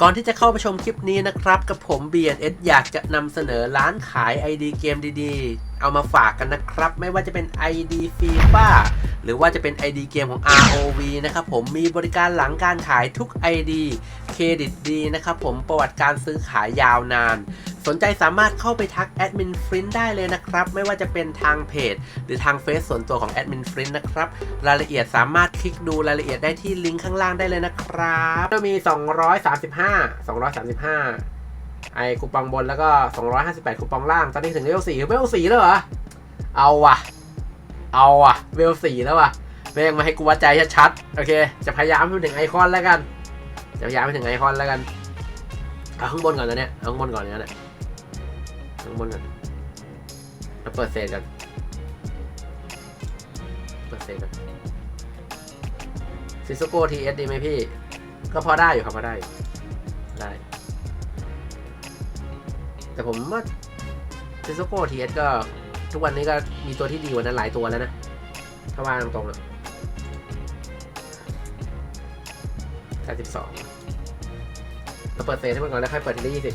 ก่อนที่จะเข้าไปชมคลิปนี้นะครับ กับผม BNS อยากจะนำเสนอร้านขาย ID เกมดีๆ เอามาฝากกันนะครับ ไม่ว่าจะเป็น ID FIFA หรือว่าจะเป็น ID เกมของ ROV นะครับผมมีบริการหลังการขายทุก ID เครดิตดีนะครับผมประวัติการซื้อขายยาวนาน สนใจสามารถเข้าไปทักแอดมินฟรินได้เลยนะครับ ไม่ว่าจะเป็นทางเพจ หรือทางเฟซส่วนตัวของแอดมินฟรินนะครับ รายละเอียดสามารถคลิกดูรายละเอียดได้ที่ลิงก์ข้างล่างได้เลยนะครับจะมี 235 235 ไอคูปองบนแล้วก็ 258คูปองล่าง ตอนนี้ถึงเวล4เวล4แล้วเหรอ เอาว่ะ เอาว่ะเวล4แล้วว่ะแม่งมาให้กูวัดใจชัดๆ โอเค จะพยายามให้ถึงไอคอนแล้วกัน จะพยายามให้ถึงไอคอนแล้วกัน เอาข้างบนก่อนนะเนี่ย เอาข้างบนก่อนนะเนี่ย ข้างบนก่อนแล้วเปิดเซตกันเปิดเซตกันซิสโก้ทีเอสดีไหมพี่ ก็พอได้อยู่ครับพอได้ ได้ แต่ผมว่าซิสโก้ทีเอสก็ ทุกวันนี้ก็มีตัวที่ดีกว่านั้นหลายตัวแล้วนะ ถ้าว่าตรงๆอะแค่สิบสองเราเปิดเซตให้มันก่อนแล้วค่อยเปิดทีละยี่สิบ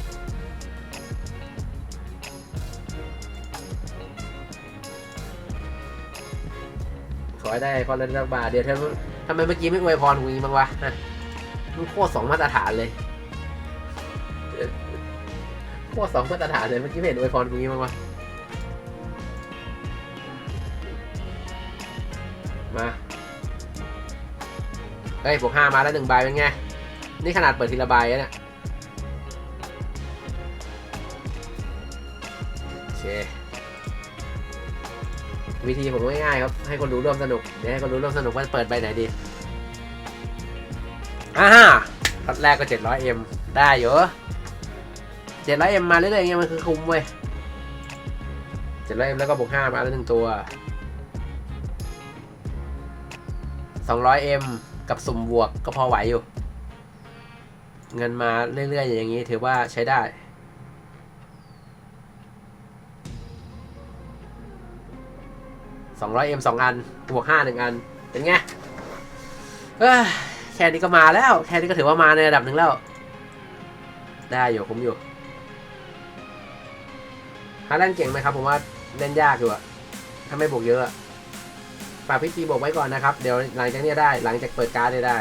ขอให้ได้พอเล่นสักบาทเดียวทำทำไมเมื่อกี้ไม่อวยพรกูงี้บ้างวะฮะมันโคตรสองมาตรฐานเลย โคตรสองมาตรฐานเลยเมื่อกี้ไม่เห็นอวยพรกูงี้บ้างวะมาเฮ้ยบวกห้ามาแล้วหนึ่งใบเป็นไง นี่ขนาดเปิดทีละใบแล้วเนี่ยโอเควิธีผมง่ายๆครับ ให้คนดูร่วมสนุก เดี๋ยวให้คนดูร่วมสนุกว่าเปิดใบไหนดีอ่าตัดแรกก็ 700M ได้อยู่ 700M มมาเรื่อยๆอย่างเงี้ยมันคือคุ้มเว้ย 700M แล้วก็บวก5มาแล้วหนึ่งตัว 200M กับสุ่มบวกก็พอไหวอยู่ เงินมาเรื่อยๆอย่างนี้ถือว่าใช้ได้ 200M สองอันบวก5หนึ่งอัน เป็นไงแค่นี้ก็มาแล้ว แค่นี้ก็ถือว่ามาในระดับหนึ่งแล้ว ได้อยู่คุ้มอยู่ ฮาแลนด์เก่งไหมครับ ผมว่าเล่นยากอยู่อะถ้าไม่บวกเยอะฝากพี่จีบอกไว้ก่อนนะครับ เดี๋ยวหลังจากนี้ได้ หลังจากเปิดการ์ดเนี่ยได้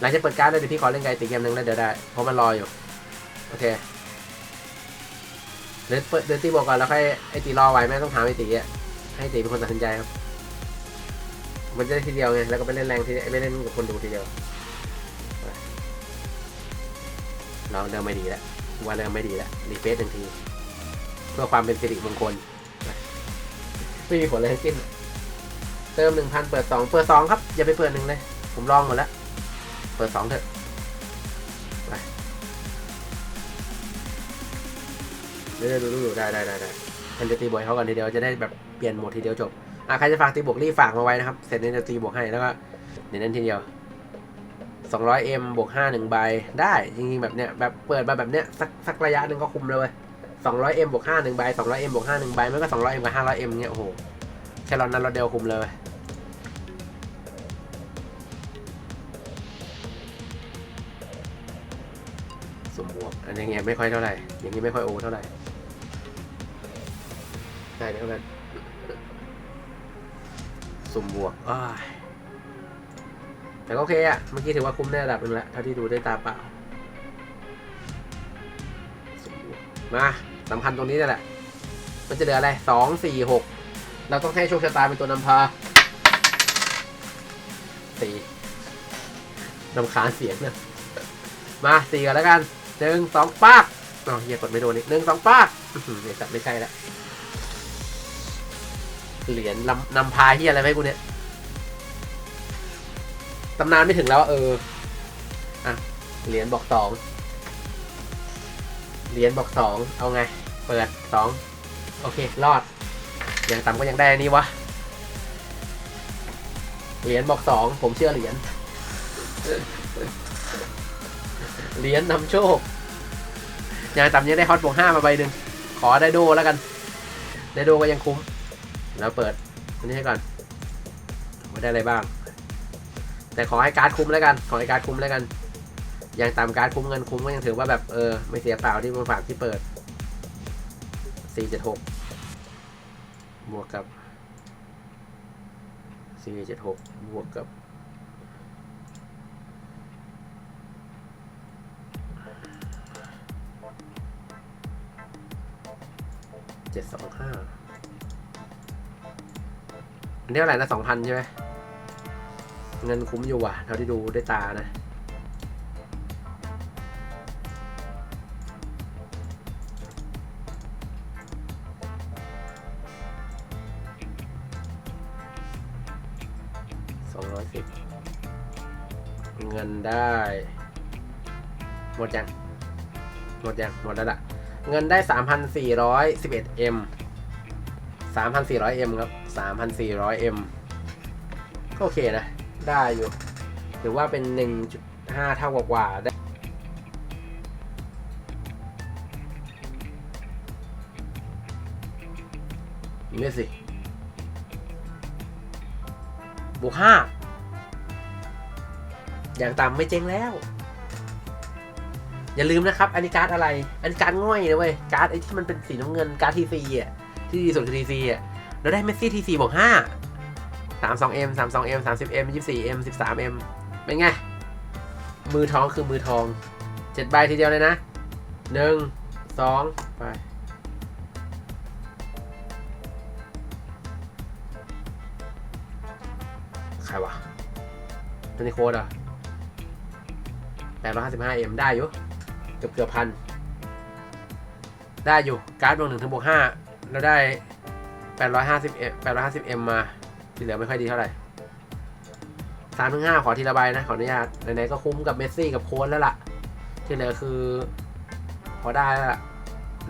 หลังจากเปิดการ์ดแล้วเดี๋ยวพี่ขอเล่นไกลตีเกมหนึ่งแล้วเดี๋ยวได้ เพราะมันรออยู่ โอเค เดี๋ยวเปิดเดี๋ยวตีบอกก่อนแล้วค่อยไอตีรอไว้ไม่ต้องถามไอตีอะให้ตีเป็นคนตัดสินใจครับ มันจะได้ทีเดียวไง แล้วก็ไปเล่นแรงทีเดียวไปเล่นกับคนดูทีเดียว เราเริ่มไม่ดีแล้วว่าเริ่มไม่ดีแล้วรีเฟซหนึ่งที พื่อความเป็นสิริมงคลไม่มีผลอะไรทั้งสิ้น เติมหนึ่งพันเปิดสองเปิดสองครับ อย่าไปเปิดหนึ่งเลย ผมลองหมดแล้ว เปิดสองเถอะไปเรื่อยๆดูดูได้ได้ได้ได้มันจะตีบวกเขากันทีเดียวจะได้แบบเปลี่ยนโหมดทีเดียวจบอะใครจะฝากตีบวกรีบฝากมาไว้นะครับ เสร็จนี้จะตีบวกให้แล้วก็เดี๋ยวนั้นทีเดียว 200M บวก5หนึ่งใบได้ จริงๆแบบเนี้ยแบบเปิดมาแบบเนี้ยสักสักระยะหนึ่งก็คุมเลย 200M บวก5หนึ่งใบ 200M บวก5หนึ่งใบไม่ก็ 200M กับ 500M เงี้ยโอ้โหแค่รอนนั้นเราเดียวคุมเลยสมบวกอันนี้เงี้ยไม่ค่อยเท่าไหร่ อย่างนี้ไม่ค่อยโอเท่าไหร่ได้เท่ากันสมบวกอ้าแต่ก็โอเคอะเมื่อกี้ถือว่าคุ้มในระดับนึงแล้วเท่าที่ดูด้วยตาเปล่ามา สำคัญตรงนี้นั่แหละ มันจะเหลืออะไรสองสี่หกเราต้องให้โชคชะตาเป็นตัวนำพาสี่นำคาเสียงนะมาสี่กันแล้วกันหนึ่งสองปากอ๋อเฮียกดไม่โดนอีกหนึ่งสองปากเนี่ยสัตว์ไม่ใช่แล้วเหรียญนำนำพาเฮียอะไรไหมกูเนี่ยตำนานไม่ถึงแล้วเอออะเหรียญบอกสองเหรียญบอกสองเอาไง เปิดสองโอเค รอด อย่างต่ำก็ยังได้อันนี้วะ เหรียญบอกสองผมเชื่อเหรียญ เหรียญนำโชค อย่างต่ำยังได้ฮอตบวกห้ามาใบหนึ่ง ขอได้โดแล้วกัน ได้โดก็ยังคุ้ม แล้วเปิด อันนี้ให้ก่อนว่าได้อะไรบ้าง แต่ขอให้การ์ดคุ้มแล้วกัน ขอให้การ์ดคุ้มแล้วกัน อยังตามการดคุ้มเงินคุ้มก็ยังถือว่าแบบเออไม่เสียเปล่าที่มาฝากที่เปิด 476บวกกับ476บวกกับเจ็ดสองห้าอันนี้เท่าไหร่นะสองพันใช่ไหมเงินคุ้มอยู่ว่ะ เท่าที่ดูด้วยตานะ ร้อยสิบเงินได้ หมดยัง หมดยัง หมดแล้วล่ะเงินได้3,411 M 3,400 M ครับ3,400 M ก็โอเคนะ ได้อยู่ หรือว่าเป็น1.5เท่ากว่าๆได้นี่สิบวกห้า อย่างต่ำไม่เจ๊งแล้ว อย่าลืมนะครับ อันนี้การ์ดอะไร อันนี้การ์ดง่อยนะเว้ย การ์ดไอ้ที่มันเป็นสีน้ำเงินการ์ดทีซีอะ ที่ดีสุดคือทีซีอะเราได้เมสซี่ทีซีบวกห้าสามสองเอ็มสามสองเอ็มสามสิบเอ็มยี่สี่เอ็มสิบสามเอ็มเป็นไง มือทองคือมือทองเจ็ดใบทีเดียวเลยนะหนึ่งสองไปใครวะตัวนี้โค้ดอะ แปดร้อยห้าสิบห้าเอ็มได้อยู่ เกือบเกือบพัน ได้อยู่ การ์ดบวกหนึ่งถึงบวกห้าแล้วได้แปดร้อยห้าสิบเอ็มแปดร้อยห้าสิบเอ็มมา ที่เหลือไม่ค่อยดีเท่าไหร่สามถึงห้าขอทีละใบนะ ขออนุญาตไหนๆก็คุ้มกับเมสซี่กับโค้ดแล้วล่ะ ที่เหลือคือ พอได้แล้วล่ะ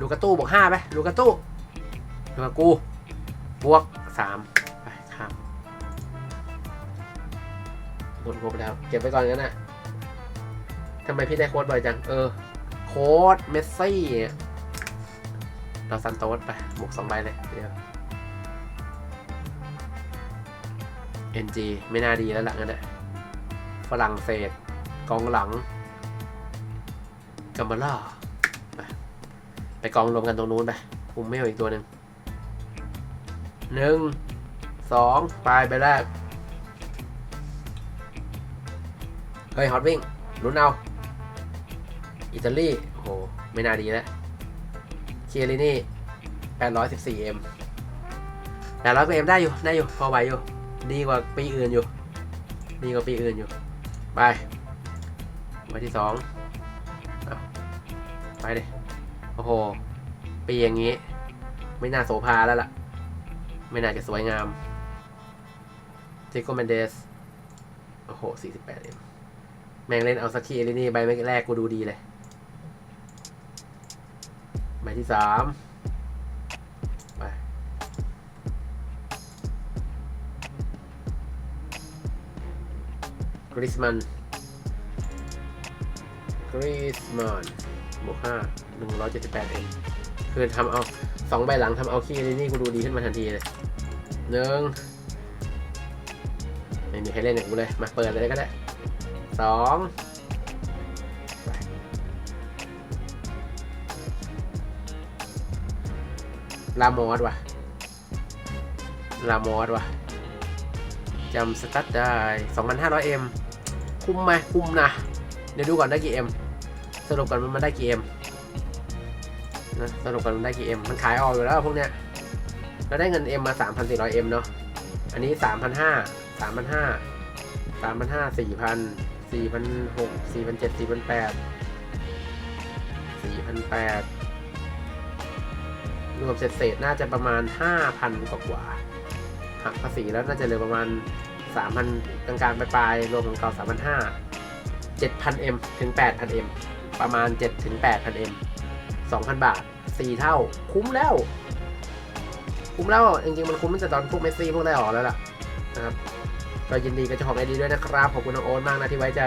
ลูกาตู้บวกห้าไป ลูกาตู้ลูกากู บวกสามไปข้ามหมดงบแล้ว เก็บไว้ก่อนงั้นนะำไมพี่ได้โค้ดบ่อยจัง เออ โค้ดเมสซี่เราซันโตสไปบวกสองใบเลยเดี๋ยว NG ไม่น่าดีแล้วล่ะงั้นนะฝรั่งเศส กองหลังกัมมาล่าไปไปกองรวมกันตรงนู้นไปคุมไม่เอาอีกตัวหนึ่งหนึ่งสองไปไปแรก เฮ้ย ฮอตวิ่งลุ้นเอา อิตาลีโอ้โห ไม่น่าดีแล้วเคียรินี่ 814M 800 M ได้อยู่ ได้อยู่ พอไหวอยู่ ดีกว่าปีอื่นอยู่ ดีกว่าปีอื่นอยู่ ไปใบที่สองไปดิโอ้โห ปีอย่างนี้ ไม่น่าโสภาแล้วล่ะ ไม่น่าจะสวยงามเจโกเมนเดส โอ้โห 48M แม่งเล่นเอาสักทีเอลยนี่ใบแรกกูดูดีเลย ที่สามไปกริสมันกริสมันบวกห้าหนึ่งร้อยเจ็ดสิบแปดเองคือทำเอาสองใบหลังทำเอาขี้นี่กูดูดีขึ้นมาทันทีเลยหนึ่งไม่มีใครเล่นอย่างกูเลย มาเปิดเลยก็ได้สอง ลามอสวะลามอสวะจำสตัตได้ 2,500M คุ้มไหมคุ้มนะ เดี๋ยวดูก่อนได้กี่ M สรุปกันมันได้กี่ M นะสรุปกันมันได้กี่ M มันขายออกอยู่แล้วพวกเนี้ยเราได้เงิน M มา 3,400M เนาะอันนี้ 3,500 3,500 3,500 4,000 4,006 4,007 4,008 4,008 รวมเศษเศษๆน่าจะประมาณห้าพันกว่าหักภาษีแล้วน่าจะเหลือประมาณสามพันกลางๆปลายๆรวมของเก่าสามพันห้าเจ็ดพันเอ็มถึงแปดพันเอ็มประมาณเจ็ดถึงแปดพันเอ็มสองพันบาทสี่เท่า คุ้มแล้ว คุ้มแล้ว จริงๆ มันคุ้มตั้งแต่ตอนพวกเมสซี่พวกได้ออกแล้วล่ะนะครับ ก็ยินดีกับเจ้าของไอดีด้วยนะครับ ขอบคุณน้องโอ๊ตมากนะที่ไว้ใจ